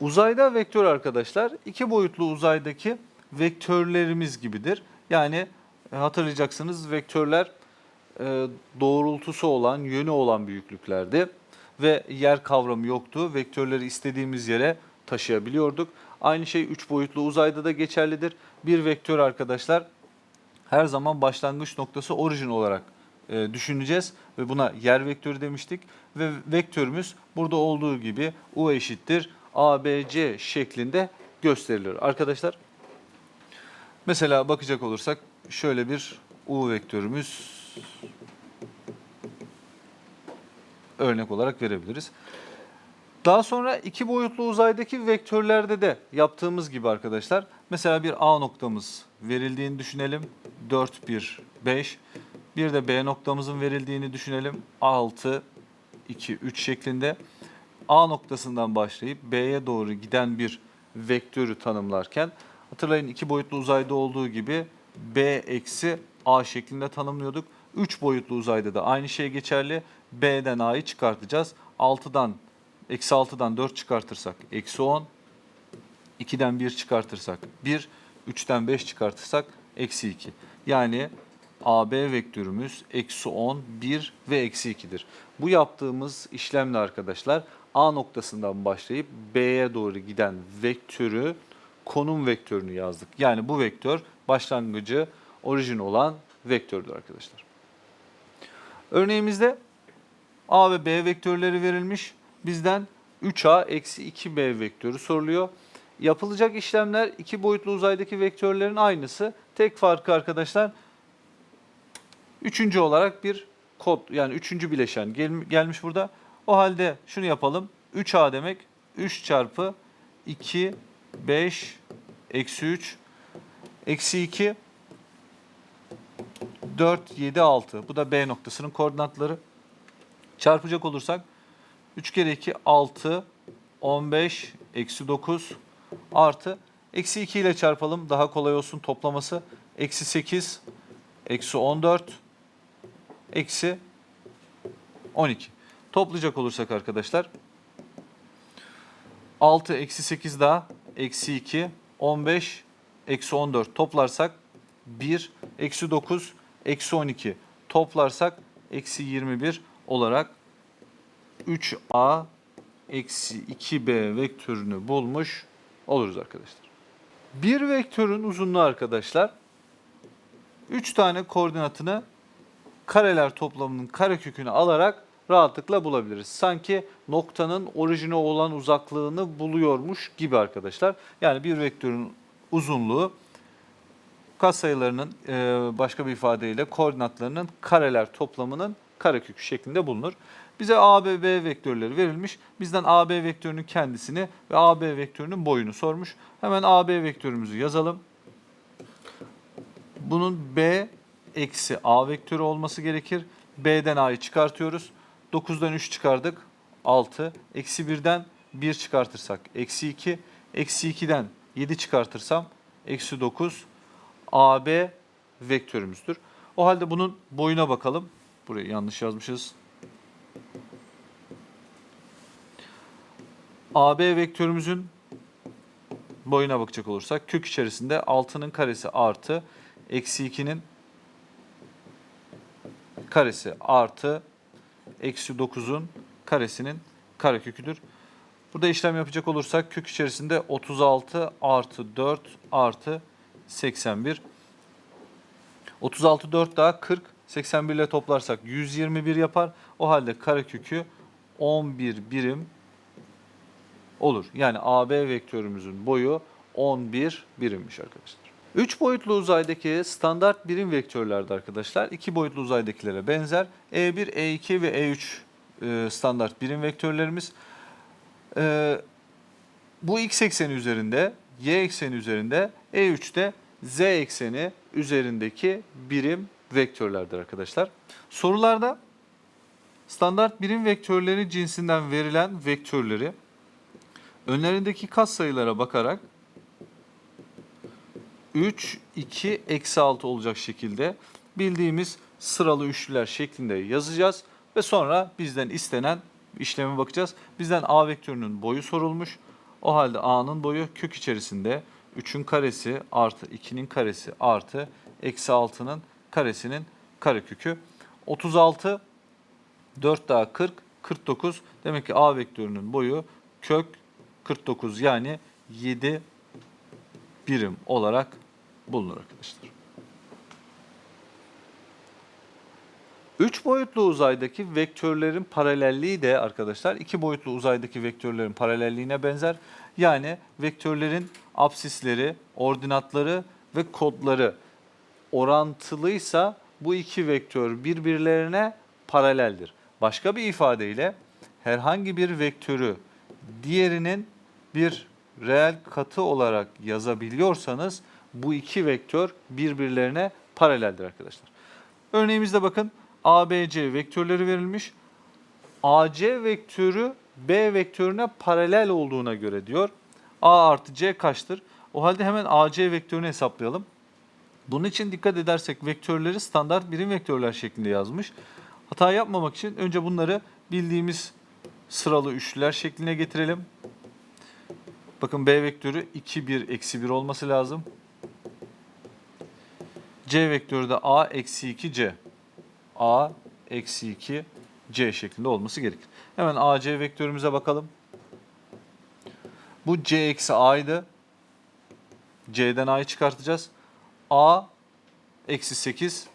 Uzayda vektör arkadaşlar iki boyutlu uzaydaki vektörlerimiz gibidir. Yani e, hatırlayacaksınız vektörler e, doğrultusu olan, yönü olan büyüklüklerdi ve yer kavramı yoktu. Vektörleri istediğimiz yere taşıyabiliyorduk. Aynı şey üç boyutlu uzayda da geçerlidir. Bir vektör arkadaşlar her zaman başlangıç noktası orijin olarak e, düşüneceğiz ve buna yer vektörü demiştik ve vektörümüz burada olduğu gibi u eşittir ABC şeklinde gösterilir. Arkadaşlar mesela bakacak olursak şöyle bir u vektörümüz örnek olarak verebiliriz. Daha sonra iki boyutlu uzaydaki vektörlerde de yaptığımız gibi arkadaşlar. Mesela bir A noktamız verildiğini düşünelim. 4, 1, 5. Bir de B noktamızın verildiğini düşünelim. 6, 2, 3 şeklinde. A noktasından başlayıp B'ye doğru giden bir vektörü tanımlarken hatırlayın iki boyutlu uzayda olduğu gibi B eksi A şeklinde tanımlıyorduk. 3 boyutlu uzayda da aynı şey geçerli. B'den A'yı çıkartacağız. 6'dan Eksi 6'dan 4 çıkartırsak eksi 10. 2'den 1 çıkartırsak 1. 3'ten 5 çıkartırsak eksi 2. Yani AB vektörümüz eksi 10, 1 ve eksi 2'dir. Bu yaptığımız işlemle arkadaşlar A noktasından başlayıp B'ye doğru giden vektörü konum vektörünü yazdık. Yani bu vektör başlangıcı orijin olan vektördür arkadaşlar. Örneğimizde A ve B vektörleri verilmiş. Bizden 3A eksi 2B vektörü soruluyor. Yapılacak işlemler iki boyutlu uzaydaki vektörlerin aynısı. Tek farkı arkadaşlar üçüncü olarak bir kod yani üçüncü bileşen gel, gelmiş burada. O halde şunu yapalım. 3A demek 3 çarpı 2 5 eksi 3 eksi 2 4 7 6. Bu da B noktasının koordinatları. Çarpacak olursak 3 kere 2 6 15 eksi 9 artı eksi 2 ile çarpalım daha kolay olsun toplaması. Eksi 8 eksi 14 eksi 12. Toplayacak olursak arkadaşlar 6 eksi 8 daha eksi 2 15 eksi 14 toplarsak 1 eksi 9 eksi 12 toplarsak eksi 21 olarak 3a eksi 2b vektörünü bulmuş oluruz arkadaşlar. Bir vektörün uzunluğu arkadaşlar 3 tane koordinatını kareler toplamının karekökünü alarak rahatlıkla bulabiliriz. Sanki noktanın orijine olan uzaklığını buluyormuş gibi arkadaşlar. Yani bir vektörün uzunluğu katsayılarının e, başka bir ifadeyle koordinatlarının kareler toplamının karekökü şeklinde bulunur. Bize AB, vektörleri verilmiş. Bizden AB vektörünün kendisini ve AB vektörünün boyunu sormuş. Hemen AB vektörümüzü yazalım. Bunun B eksi A vektörü olması gerekir. B'den A'yı çıkartıyoruz. 9'dan 3 çıkardık. 6. Eksi 1'den 1 çıkartırsak eksi 2. Eksi 2'den 7 çıkartırsam eksi 9. AB vektörümüzdür. O halde bunun boyuna bakalım. Burayı yanlış yazmışız. AB vektörümüzün boyuna bakacak olursak kök içerisinde 6'nın karesi artı eksi 2'nin karesi artı eksi 9'un karesinin kareköküdür. Burada işlem yapacak olursak kök içerisinde 36 artı 4 artı 81. 36 4 daha 40. 81 ile toplarsak 121 yapar. O halde karekökü 11 birim olur. Yani AB vektörümüzün boyu 11 birimmiş arkadaşlar. 3 boyutlu uzaydaki standart birim vektörlerde arkadaşlar 2 boyutlu uzaydakilere benzer. E1, E2 ve E3 e, standart birim vektörlerimiz. E, bu x ekseni üzerinde, y ekseni üzerinde, E3'te z ekseni üzerindeki birim vektörlerdir arkadaşlar. Sorularda standart birim vektörleri cinsinden verilen vektörleri önlerindeki katsayılara bakarak 3, 2, eksi 6 olacak şekilde bildiğimiz sıralı üçlüler şeklinde yazacağız. Ve sonra bizden istenen işleme bakacağız. Bizden A vektörünün boyu sorulmuş. O halde A'nın boyu kök içerisinde 3'ün karesi artı 2'nin karesi artı eksi 6'nın karesinin karekökü. 36 4 daha 40 49 demek ki A vektörünün boyu kök 49 yani 7 birim olarak bulunur arkadaşlar. 3 boyutlu uzaydaki vektörlerin paralelliği de arkadaşlar 2 boyutlu uzaydaki vektörlerin paralelliğine benzer. Yani vektörlerin absisleri, ordinatları ve kodları orantılıysa bu iki vektör birbirlerine paraleldir. Başka bir ifadeyle herhangi bir vektörü diğerinin bir reel katı olarak yazabiliyorsanız bu iki vektör birbirlerine paraleldir arkadaşlar. Örneğimizde bakın ABC vektörleri verilmiş. AC vektörü B vektörüne paralel olduğuna göre diyor. A artı C kaçtır? O halde hemen AC vektörünü hesaplayalım. Bunun için dikkat edersek vektörleri standart birim vektörler şeklinde yazmış. Hata yapmamak için önce bunları bildiğimiz sıralı üçlüler şekline getirelim. Bakın B vektörü 2, 1, eksi 1 olması lazım. C vektörü de A eksi 2 C. A eksi 2 C şeklinde olması gerekir. Hemen AC vektörümüze bakalım. Bu C eksi A'ydı. C'den A'yı çıkartacağız. A eksi 8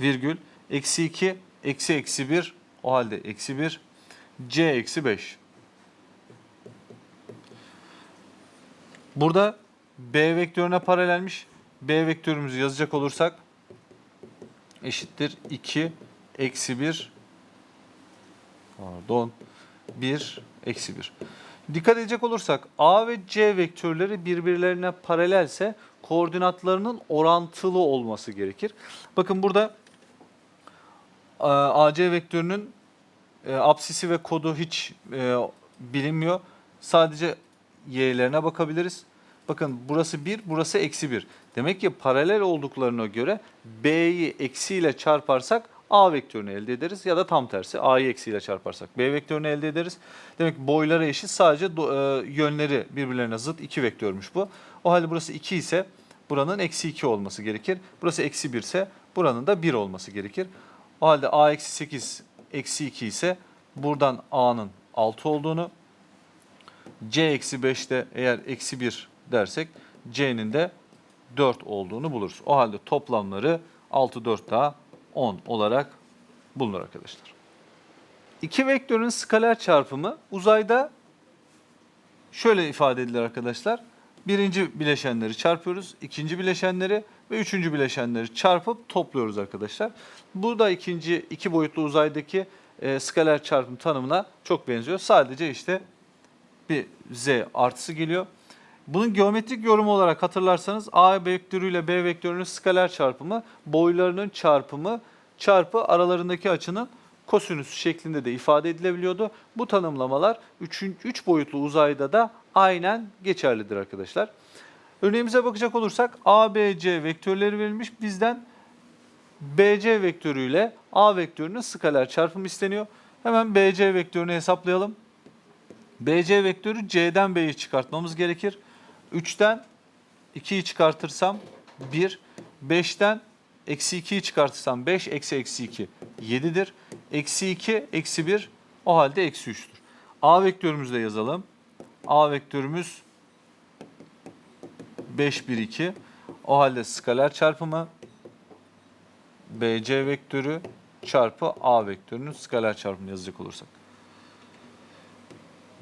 virgül eksi 2 eksi eksi 1 o halde eksi 1 C eksi 5. Burada B vektörüne paralelmiş. B vektörümüzü yazacak olursak eşittir 2 eksi 1 pardon 1 eksi 1. Dikkat edecek olursak A ve C vektörleri birbirlerine paralelse koordinatlarının orantılı olması gerekir. Bakın burada e, AC vektörünün e, apsisi ve kodu hiç e, bilinmiyor. Sadece y'lerine bakabiliriz. Bakın burası 1, burası eksi 1. Demek ki paralel olduklarına göre b'yi eksiyle çarparsak a vektörünü elde ederiz ya da tam tersi a'yı eksiyle çarparsak b vektörünü elde ederiz. Demek ki boyları eşit sadece do- e, yönleri birbirlerine zıt iki vektörmüş bu. O halde burası 2 ise buranın eksi 2 olması gerekir. Burası eksi 1 ise buranın da 1 olması gerekir. O halde a eksi 8 eksi 2 ise buradan a'nın 6 olduğunu c eksi 5'te eğer eksi 1 dersek c'nin de 4 olduğunu buluruz. O halde toplamları 6 4 daha 10 olarak bulunur arkadaşlar. İki vektörün skaler çarpımı uzayda şöyle ifade edilir arkadaşlar. Birinci bileşenleri çarpıyoruz, ikinci bileşenleri ve üçüncü bileşenleri çarpıp topluyoruz arkadaşlar. Bu da ikinci iki boyutlu uzaydaki e, skaler çarpım tanımına çok benziyor. Sadece işte bir z artısı geliyor. Bunun geometrik yorumu olarak hatırlarsanız A vektörü ile B vektörünün skaler çarpımı boylarının çarpımı çarpı aralarındaki açının kosinüsü şeklinde de ifade edilebiliyordu. Bu tanımlamalar 3 3 boyutlu uzayda da aynen geçerlidir arkadaşlar. Örneğimize bakacak olursak ABC vektörleri verilmiş. Bizden BC vektörüyle A vektörünün skaler çarpımı isteniyor. Hemen BC vektörünü hesaplayalım. BC vektörü C'den B'yi çıkartmamız gerekir. 3'ten 2'yi çıkartırsam 1, 5'ten eksi 2'yi çıkartırsam 5, eksi eksi 2 7'dir. Eksi 2, eksi 1 o halde eksi 3'tür. A vektörümüzü de yazalım. A vektörümüz 5, 1, 2. O halde skaler çarpımı BC vektörü çarpı A vektörünün skaler çarpımını yazacak olursak.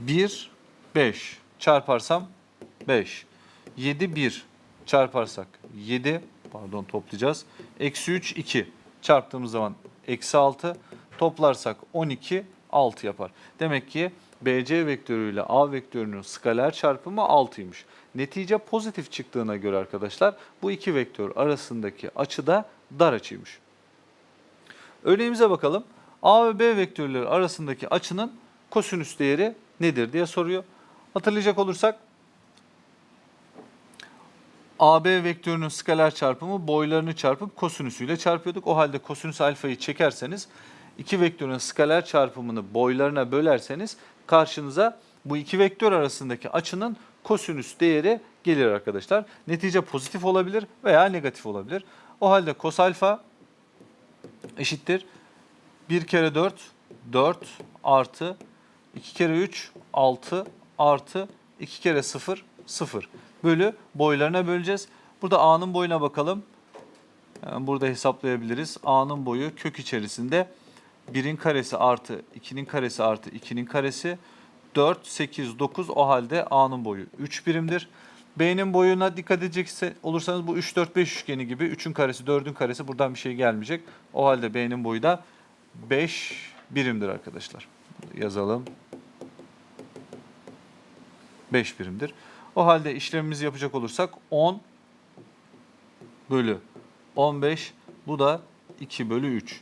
1, 5 çarparsam 5. 7, 1 çarparsak 7, pardon toplayacağız. Eksi 3, 2 çarptığımız zaman eksi 6 toplarsak 12, 6 yapar. Demek ki BC vektörü ile A vektörünün skaler çarpımı 6'ymış. Netice pozitif çıktığına göre arkadaşlar bu iki vektör arasındaki açı da dar açıymış. Örneğimize bakalım. A ve B vektörleri arasındaki açının kosinüs değeri nedir diye soruyor. Hatırlayacak olursak AB vektörünün skaler çarpımı boylarını çarpıp kosinüsüyle çarpıyorduk. O halde kosinüs alfayı çekerseniz iki vektörün skaler çarpımını boylarına bölerseniz karşınıza bu iki vektör arasındaki açının kosinüs değeri gelir arkadaşlar. Netice pozitif olabilir veya negatif olabilir. O halde kos alfa eşittir 1 kere 4 4 artı 2 kere 3 6 artı 2 kere 0 0 bölü boylarına böleceğiz. Burada a'nın boyuna bakalım. Hemen burada hesaplayabiliriz. a'nın boyu kök içerisinde 1'in karesi artı 2'nin karesi artı 2'nin karesi 4, 8, 9 o halde a'nın boyu 3 birimdir. B'nin boyuna dikkat edecek olursanız bu 3, 4, 5 üçgeni gibi 3'ün karesi, 4'ün karesi buradan bir şey gelmeyecek. O halde B'nin boyu da 5 birimdir arkadaşlar. Yazalım. 5 birimdir. O halde işlemimizi yapacak olursak 10 bölü 15 bu da 2 bölü 3.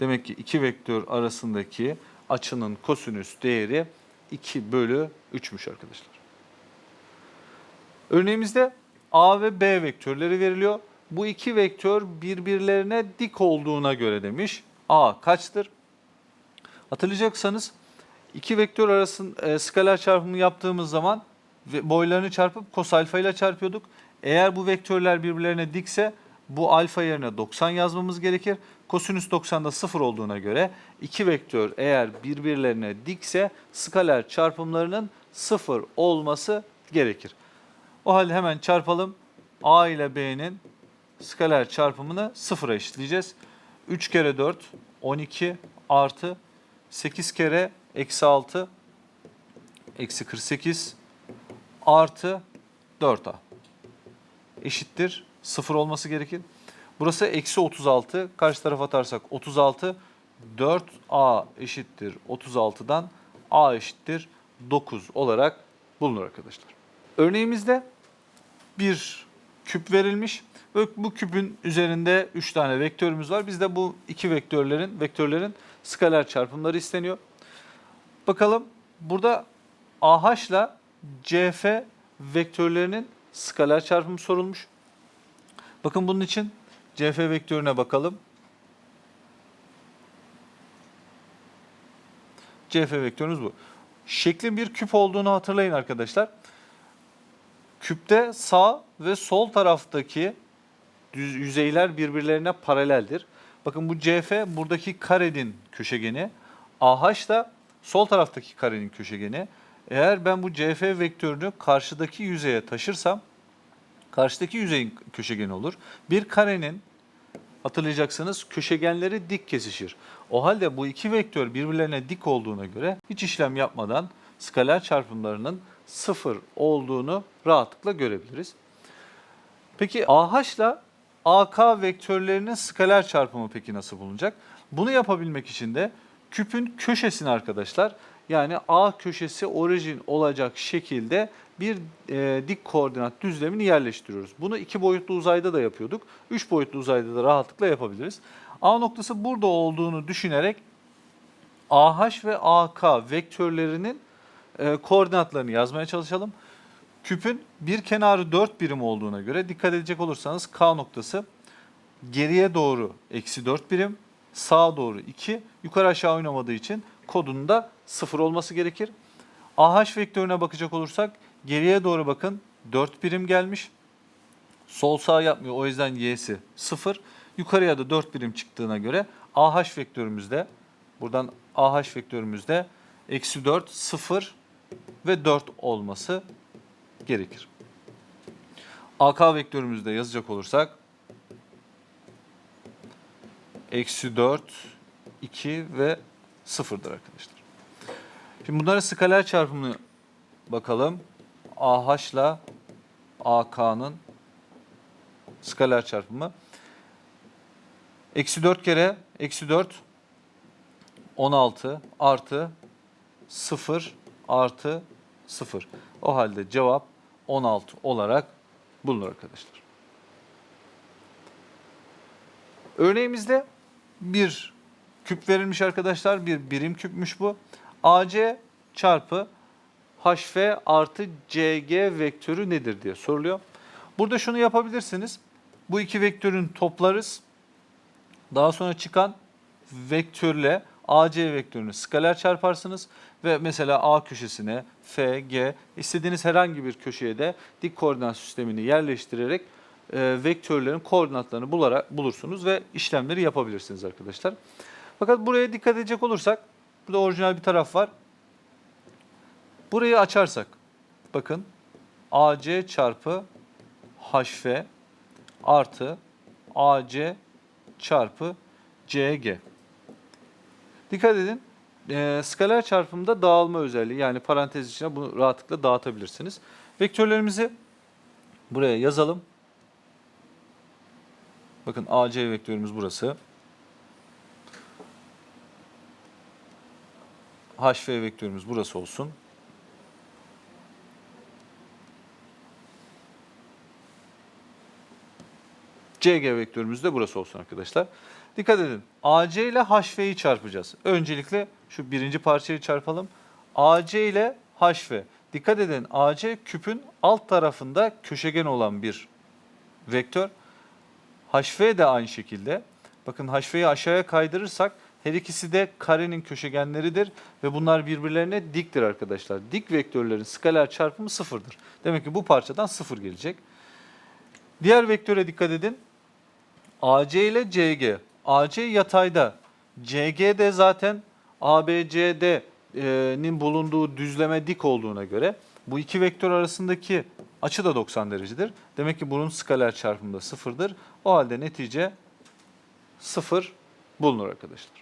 Demek ki iki vektör arasındaki açının kosinüs değeri 2 bölü 3'müş arkadaşlar. Örneğimizde A ve B vektörleri veriliyor. Bu iki vektör birbirlerine dik olduğuna göre demiş. A kaçtır? Hatırlayacaksanız iki vektör arasında e, skalar çarpımı yaptığımız zaman ve boylarını çarpıp kos alfa ile çarpıyorduk. Eğer bu vektörler birbirlerine dikse bu alfa yerine 90 yazmamız gerekir. Kosinüs 90'da 0 olduğuna göre iki vektör eğer birbirlerine dikse skaler çarpımlarının 0 olması gerekir. O halde hemen çarpalım. A ile B'nin skaler çarpımını 0'a eşitleyeceğiz. 3 kere 4 12 artı 8 kere eksi 6 eksi 48 artı 4A eşittir 0 olması gerekir. Burası eksi 36. Karşı tarafa atarsak 36. 4A eşittir 36'dan A eşittir 9 olarak bulunur arkadaşlar. Örneğimizde bir küp verilmiş ve bu küpün üzerinde 3 tane vektörümüz var. Bizde bu iki vektörlerin vektörlerin skaler çarpımları isteniyor. Bakalım burada AH ile CF vektörlerinin skaler çarpımı sorulmuş. Bakın bunun için CF vektörüne bakalım. CF vektörümüz bu. Şeklin bir küp olduğunu hatırlayın arkadaşlar. Küpte sağ ve sol taraftaki yüzeyler birbirlerine paraleldir. Bakın bu CF buradaki karenin köşegeni. AH da sol taraftaki karenin köşegeni. Eğer ben bu CF vektörünü karşıdaki yüzeye taşırsam karşıdaki yüzeyin köşegeni olur. Bir karenin hatırlayacaksınız köşegenleri dik kesişir. O halde bu iki vektör birbirlerine dik olduğuna göre hiç işlem yapmadan skaler çarpımlarının sıfır olduğunu rahatlıkla görebiliriz. Peki AH ile AK vektörlerinin skaler çarpımı peki nasıl bulunacak? Bunu yapabilmek için de küpün köşesini arkadaşlar yani A köşesi orijin olacak şekilde bir e, dik koordinat düzlemini yerleştiriyoruz. Bunu iki boyutlu uzayda da yapıyorduk. Üç boyutlu uzayda da rahatlıkla yapabiliriz. A noktası burada olduğunu düşünerek AH ve AK vektörlerinin e, koordinatlarını yazmaya çalışalım. Küpün bir kenarı 4 birim olduğuna göre dikkat edecek olursanız K noktası geriye doğru eksi 4 birim, sağa doğru 2, yukarı aşağı oynamadığı için kodunda 0 olması gerekir. AH vektörüne bakacak olursak geriye doğru bakın 4 birim gelmiş. Sol sağ yapmıyor o yüzden y'si 0. Yukarıya da 4 birim çıktığına göre AH vektörümüzde buradan AH vektörümüzde eksi 4, 0 ve 4 olması gerekir. AK vektörümüzde yazacak olursak eksi 4, 2 ve 0'dır arkadaşlar. Şimdi bunlara skaler çarpımını bakalım. AH ile AK'nın skaler çarpımı. Eksi 4 kere eksi 4 16 artı 0 artı 0. O halde cevap 16 olarak bulunur arkadaşlar. Örneğimizde bir küp verilmiş arkadaşlar. Bir birim küpmüş bu. AC çarpı HF artı CG vektörü nedir diye soruluyor. Burada şunu yapabilirsiniz. Bu iki vektörün toplarız. Daha sonra çıkan vektörle AC vektörünü skaler çarparsınız ve mesela A köşesine F, G istediğiniz herhangi bir köşeye de dik koordinat sistemini yerleştirerek e, vektörlerin koordinatlarını bularak bulursunuz ve işlemleri yapabilirsiniz arkadaşlar. Fakat buraya dikkat edecek olursak burada orijinal bir taraf var. Burayı açarsak bakın AC çarpı HF artı AC çarpı CG. Dikkat edin. E, skaler çarpımda dağılma özelliği yani parantez içine bunu rahatlıkla dağıtabilirsiniz. Vektörlerimizi buraya yazalım. Bakın AC vektörümüz burası. HF vektörümüz burası olsun. CG vektörümüz de burası olsun arkadaşlar. Dikkat edin. AC ile HF'yi çarpacağız. Öncelikle şu birinci parçayı çarpalım. AC ile HF. Dikkat edin AC küpün alt tarafında köşegen olan bir vektör. HF de aynı şekilde. Bakın HF'yi aşağıya kaydırırsak her ikisi de karenin köşegenleridir ve bunlar birbirlerine diktir arkadaşlar. Dik vektörlerin skaler çarpımı sıfırdır. Demek ki bu parçadan sıfır gelecek. Diğer vektöre dikkat edin. AC ile CG. AC yatayda. CG de zaten ABCD'nin bulunduğu düzleme dik olduğuna göre bu iki vektör arasındaki açı da 90 derecedir. Demek ki bunun skaler çarpımı da sıfırdır. O halde netice sıfır bulunur arkadaşlar.